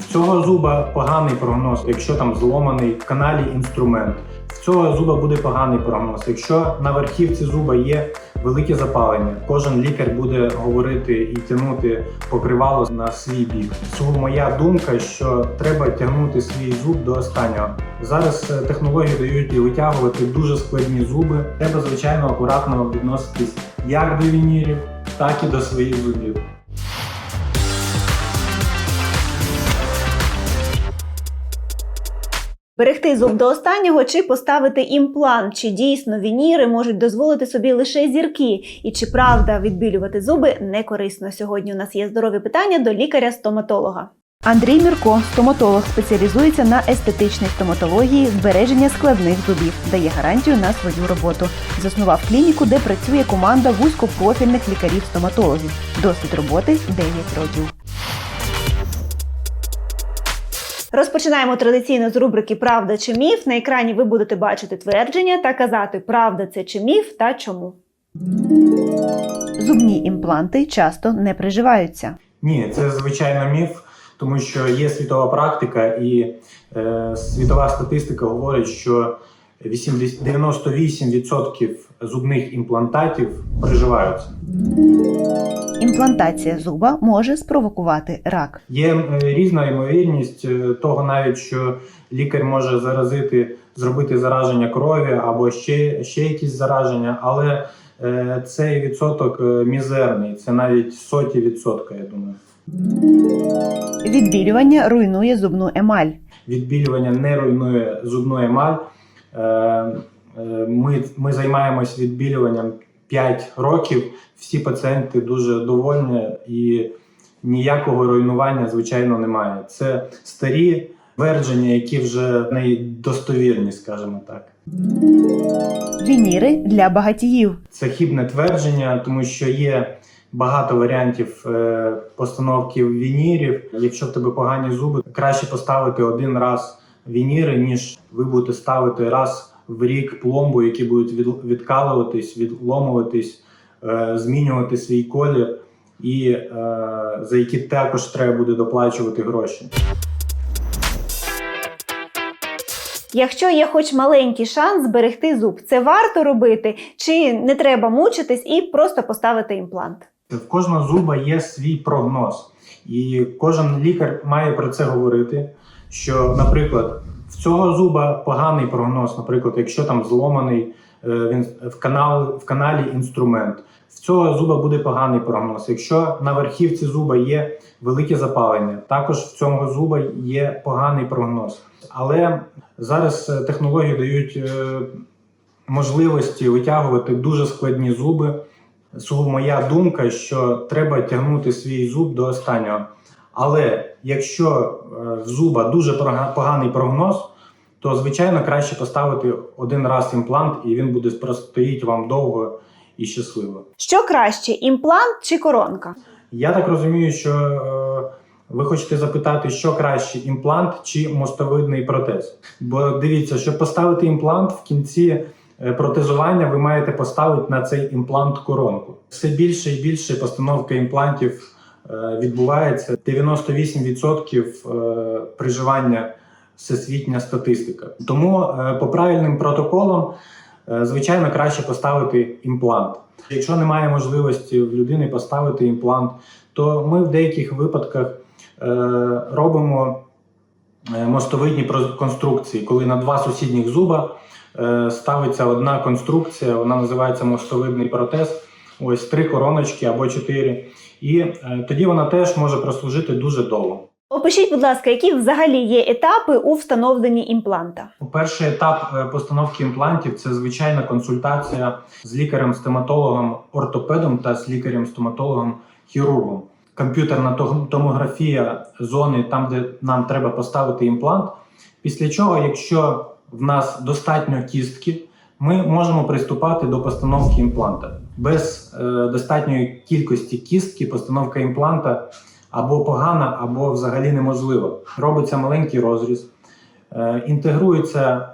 В цього зуба поганий прогноз, якщо там зломаний в каналі інструмент. В цього зуба буде поганий прогноз. Якщо на верхівці зуба є велике запалення, кожен лікар буде говорити і тягнути покривало на свій бік. Сугубо моя думка, що треба тягнути свій зуб до останнього. Зараз е, технології дають і витягувати дуже складні зуби. Треба звичайно акуратно відноситись як до вінірів, так і до своїх зубів. Берегти зуб до останнього чи поставити імплант, чи дійсно вініри можуть дозволити собі лише зірки, і чи правда відбілювати зуби не корисно. Сьогодні у нас є здорові питання до лікаря-стоматолога. Андрій Мірко, стоматолог, спеціалізується на естетичній стоматології, збереження складних зубів, дає гарантію на свою роботу. Заснував клініку, де працює команда вузькопрофільних лікарів-стоматологів. Досвід роботи 9 років. Розпочинаємо традиційно з рубрики Правда чи міф. На екрані ви будете бачити твердження та казати, правда це чи міф та чому. Зубні імпланти часто не приживаються. Ні, це звичайно міф, тому що є світова практика, і е, світова статистика говорить, що 80, 98% зубних імплантатів приживаються. Імплантація зуба може спровокувати рак. Є е, різна ймовірність е, того, навіть що лікар може заразити, зробити зараження крові або ще, ще якісь зараження, але е, цей відсоток мізерний, це навіть соті відсотка, я думаю. Відбілювання руйнує зубну емаль. відбілювання не руйнує зубну емаль. Е, е, Ми, ми займаємось відбілюванням 5 років. Всі пацієнти дуже довольні і ніякого руйнування, звичайно, немає. Це старі твердження, які вже не достовірні, скажімо так. Вініри для багатіїв. Це хібне твердження, тому що є багато варіантів е, постановки вінірів. Якщо в тебе погані зуби, краще поставити один раз вініри, ніж ви будете ставити раз в рік пломбу, які будуть від- відкалуватись, відломуватись, е, змінювати свій колір, і е, за які також треба буде доплачувати гроші. Якщо є хоч маленький шанс зберегти зуб, це варто робити, чи не треба мучитись і просто поставити імплант? В кожного зуба є свій прогноз, і кожен лікар має про це говорити. Що, наприклад, в цього зуба поганий прогноз, наприклад, якщо там зломаний е, він в канал в каналі інструмент. В цього зуба буде поганий прогноз. Якщо на верхівці зуба є велике запалення, також в цього зуба є поганий прогноз. Але зараз е, технології дають е, можливості витягувати дуже складні зуби. Сугубо моя думка, що треба тягнути свій зуб до останнього. Але якщо е, в зуба дуже поганий прогноз, то звичайно краще поставити один раз імплант, і він буде простоїть вам довго і щасливо. Що краще, імплант чи коронка? Я так розумію, що е, ви хочете запитати, що краще імплант чи мостовидний протез. Бо дивіться, щоб поставити імплант в кінці е, протезування, ви маєте поставити на цей імплант коронку. Все більше і більше постановка імплантів відбувається. 98% е, приживання всесвітня статистика. Тому е, по правильним протоколам, е, звичайно, краще поставити імплант. Якщо немає можливості в людини поставити імплант, то ми в деяких випадках е, робимо е, мостовидні конструкції, коли на два сусідніх зуба е, ставиться одна конструкція, вона називається мостовидний протез. Ось три короночки або чотири. І е, тоді вона теж може прослужити дуже довго. Опишіть, будь ласка, які взагалі є етапи у встановленні імпланта. Перший етап е, постановки імплантів це звичайна консультація з лікарем-стоматологом, ортопедом та з лікарем-стоматологом хірургом. Комп'ютерна томографія зони, там де нам треба поставити імплант. Після чого, якщо в нас достатньо кістки, ми можемо приступати до постановки імпланта. Без е, достатньої кількості кістки постановка імпланта або погана, або взагалі неможлива. Робиться маленький розріз. Е, інтегрується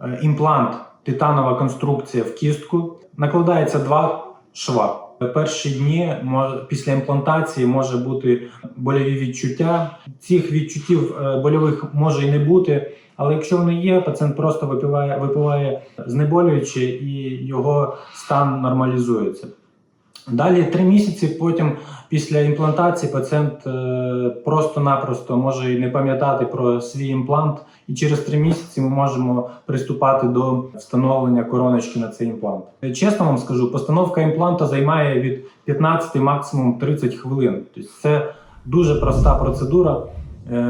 е, імплант, титанова конструкція в кістку, накладається два шва. Перші дні після імплантації може бути больові відчуття. Цих відчуттів е, больових може і не бути, але якщо вони є, пацієнт просто випиває, випиває знеболюючи і його стан нормалізується. Далі три місяці потім після імплантації пацієнт е, просто-напросто може і не пам'ятати про свій імплант, і через три місяці ми можемо приступати до встановлення короночки на цей імплант. Чесно вам скажу, постановка імпланта займає від 15 максимум 30 хвилин. Тобто це дуже проста процедура,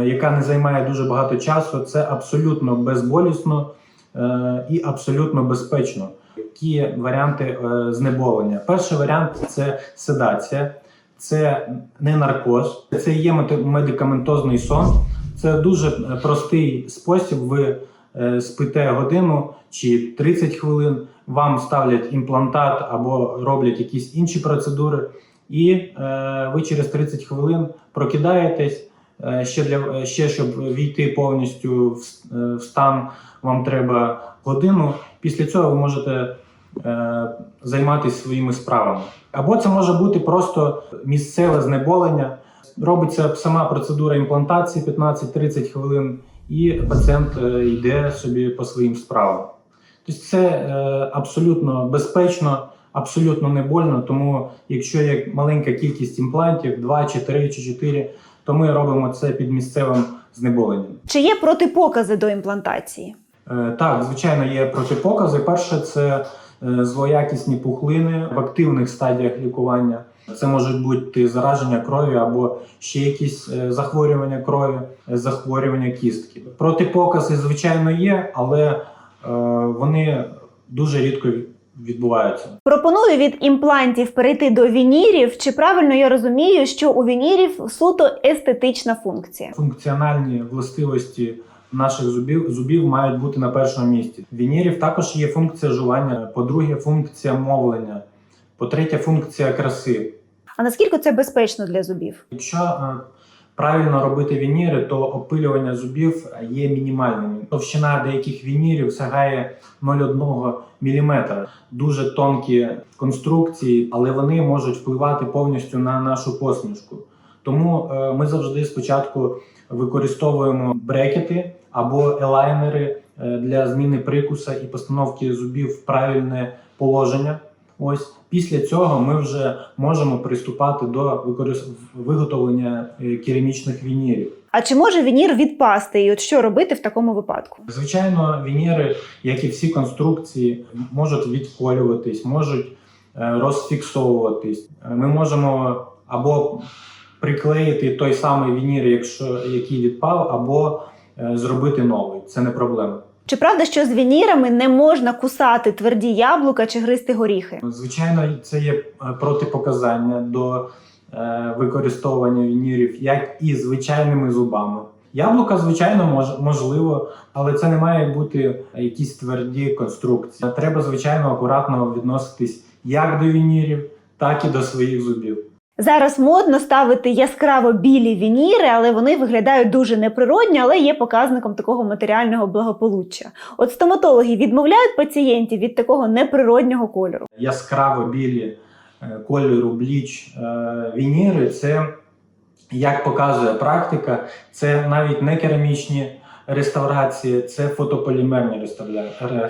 яка не займає дуже багато часу. Це абсолютно безболісно е, і абсолютно безпечно. Які варіанти е, знеболення? Перший варіант це седація, це не наркоз, це є медикаментозний сон. Це дуже е, простий спосіб. Ви е, спите годину чи 30 хвилин, вам ставлять імплантат або роблять якісь інші процедури, і е, ви через 30 хвилин прокидаєтесь. Е, Ще для е, ще щоб війти повністю в, е, в стан, вам треба годину. Після цього ви можете е, займатися своїми справами. Або це може бути просто місцеве знеболення. Робиться сама процедура імплантації 15-30 хвилин, і пацієнт йде собі по своїм справам. Тобто це е, абсолютно безпечно, абсолютно не больно. Тому, якщо є маленька кількість імплантів, 2 чи 3 чи 4, то ми робимо це під місцевим знеболенням. Чи є протипокази до імплантації? Е, Так, звичайно, є протипокази. Перше, це е, злоякісні пухлини в активних стадіях лікування. Це можуть бути зараження крові або ще якісь е, захворювання крові, захворювання кістки. Протипокази, звичайно, є, але вони дуже рідко відбуваються. Пропоную від імплантів перейти до вінірів. Чи правильно я розумію, що у вінірів суто естетична функція? Функціональні властивості наших зубів зубів мають бути на першому місці. Вінірів також є функція жування. По-друге, функція мовлення. По-третє, функція краси. А наскільки це безпечно для зубів? Якщо е, правильно робити вініри, то опилювання зубів є мінімальним. Товщина деяких вінірів сягає 0,1 мм. Дуже тонкі конструкції, але вони можуть впливати повністю на нашу посмішку. Тому е, ми завжди спочатку використовуємо брекети або елайнери е, для зміни прикуса і постановки зубів в правильне положення. Ось після цього ми вже можемо приступати до виготовлення е, керамічних вінірів. А чи може вінір відпасти? І от що робити в такому випадку? Звичайно, вініри, як і всі конструкції, можуть відколюватись, можуть е, розфіксовуватись. Ми можемо або приклеїти той самий вінір, якщо який відпав, або е, зробити новий. Це не проблема. Чи правда, що з вінірами не можна кусати тверді яблука чи гризти горіхи? Звичайно, це є е, протипоказання до е, використовування вінірів, як і звичайними зубами. Яблука, звичайно, мож, можливо, але це не має бути якісь тверді конструкції. Треба, звичайно, акуратно відноситись як до вінірів, так і до своїх зубів. Зараз модно ставити яскраво білі вініри, але вони виглядають дуже неприродньо, але є показником такого матеріального благополуччя. От стоматологи відмовляють пацієнтів від такого неприроднього кольору. яскраво білі е, кольору бліч е, вініри, це, як показує практика, це навіть не керамічні реставрації, це фотополімерні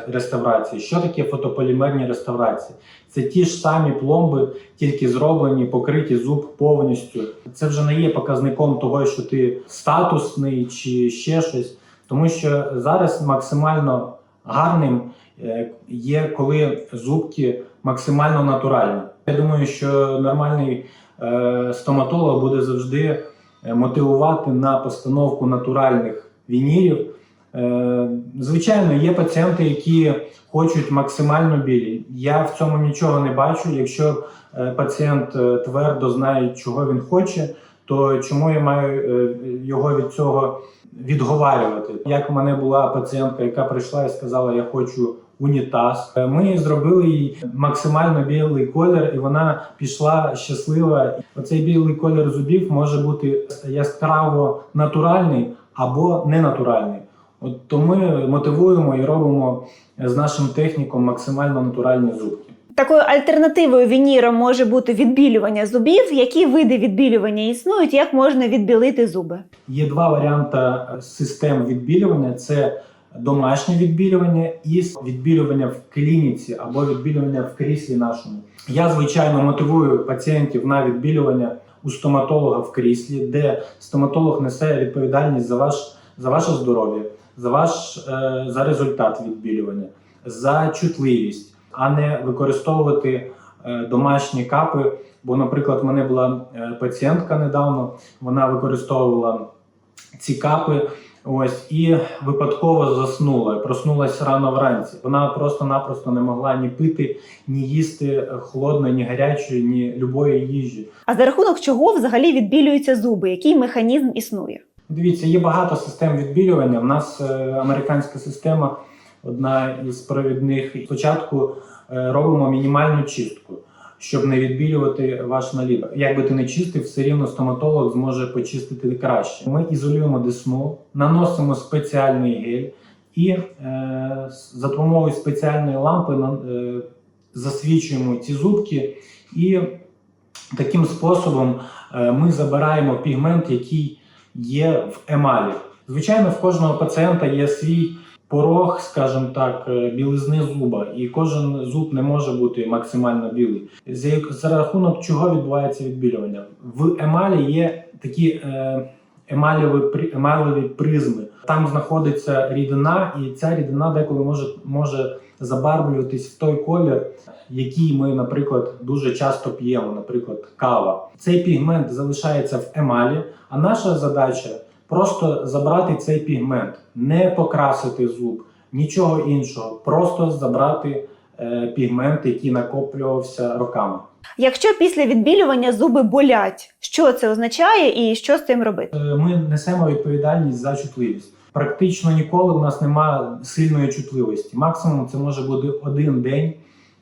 реставрації. Що таке фотополімерні реставрації? Це ті ж самі пломби, тільки зроблені, покриті зуб повністю. Це вже не є показником того, що ти статусний чи ще щось, тому що зараз максимально гарним е, є, коли зубки максимально натуральні. Я думаю, що нормальний е, стоматолог буде завжди е, мотивувати на постановку натуральних вінірів. Е, звичайно, є пацієнти, які хочуть максимально білі. Я в цьому нічого не бачу. Якщо е, пацієнт е, твердо знає, чого він хоче, то чому я маю його від цього відговарювати? Як у мене була пацієнтка, яка прийшла і сказала, я хочу унітаз. Ми зробили їй максимально білий колір, і вона пішла щаслива. Оцей білий колір зубів може бути яскраво натуральний або ненатуральний. От то ми мотивуємо і робимо з нашим техніком максимально натуральні зубки. Такою альтернативою вінірам може бути відбілювання зубів. Які види відбілювання існують, як можна відбілити зуби? Є два варіанти систем відбілювання: це домашнє відбілювання і відбілювання в клініці або відбілювання в кріслі нашому. Я звичайно мотивую пацієнтів на відбілювання у стоматолога в кріслі, де стоматолог несе відповідальність за ваш за ваше здоров'я, за ваш е, за результат відбілювання, за чутливість, а не використовувати е, домашні капи. Бо, наприклад, в мене була е, пацієнтка недавно, вона використовувала ці капи. Ось і випадково заснула, проснулася рано вранці. Вона просто-напросто не могла ні пити, ні їсти холодної, ні гарячої, ні любої їжі. А за рахунок чого взагалі відбілюються зуби? Який механізм існує? Дивіться, є багато систем відбілювання. У нас е, американська система, одна із провідних. Спочатку е, робимо мінімальну чистку, щоб не відбілювати ваш наліт. Як би ти не чистив, все рівно стоматолог зможе почистити краще. Ми ізолюємо десну, наносимо спеціальний гель і е, за допомогою спеціальної лампи е, засвічуємо ці зубки і таким способом е, ми забираємо пігмент, який є в емалі. Звичайно, в кожного пацієнта є свій порог, скажімо так, е, білизни зуба, і кожен зуб не може бути максимально білий. За, рахунок чого відбувається відбілювання? В емалі є такі е, емалєві, при- призми. Там знаходиться рідина, і ця рідина деколи може, може забарвлюватись в той колір, який ми, наприклад, дуже часто п'ємо, наприклад, кава. Цей пігмент залишається в емалі, а наша задача просто забрати цей пігмент, не покрасити зуб, нічого іншого, просто забрати е, пігмент, який накоплювався роками. Якщо після відбілювання зуби болять, що це означає і що з цим робити? Е, Ми несемо відповідальність за чутливість. Практично ніколи у нас немає сильної чутливості. Максимум це може бути один день.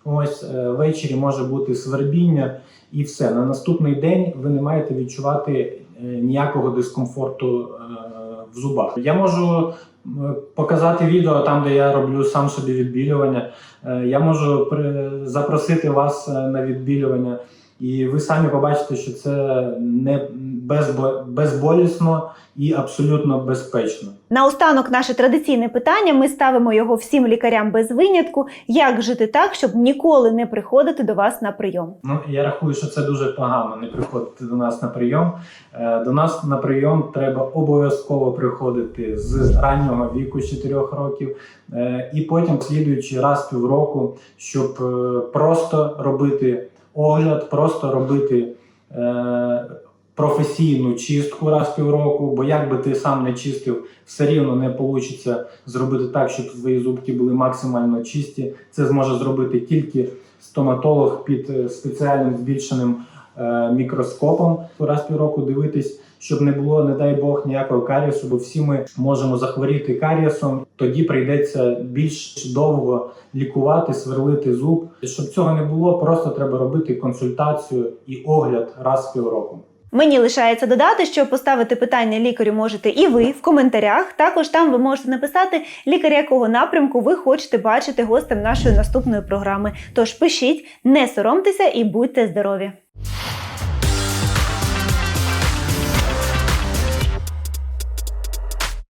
Ось е, ввечері може бути свербіння, і все. На наступний день ви не маєте відчувати ніякого дискомфорту е, в зубах. Я можу показати відео там, де я роблю сам собі відбілювання. Е, Я можу запросити вас е, на відбілювання, і ви самі побачите, що це не безбо- безболісно і абсолютно безпечно. Наостанок наше традиційне питання. Ми ставимо його всім лікарям без винятку. Як жити так, щоб ніколи не приходити до вас на прийом? Ну я рахую, що це дуже погано не приходити до нас на прийом. Е, До нас на прийом треба обов'язково приходити з раннього віку, з 4 років, е, і потім слідуючи раз півроку, щоб е, просто робити огляд, просто робити. е, Професійну чистку раз півроку, бо як би ти сам не чистив, все рівно не вийде зробити так, щоб твої зубки були максимально чисті. Це зможе зробити тільки стоматолог під е, спеціальним збільшеним е, мікроскопом раз півроку дивитись, щоб не було, не дай Бог, ніякого карієсу, бо всі ми можемо захворіти карієсом. Тоді прийдеться більш довго лікувати, сверлити зуб. Щоб цього не було, просто треба робити консультацію і огляд раз в півроку. Мені лишається додати, що поставити питання лікарю можете і ви в коментарях. Також там ви можете написати лікаря, якого напрямку ви хочете бачити гостем нашої наступної програми. Тож пишіть, не соромтеся і будьте здорові!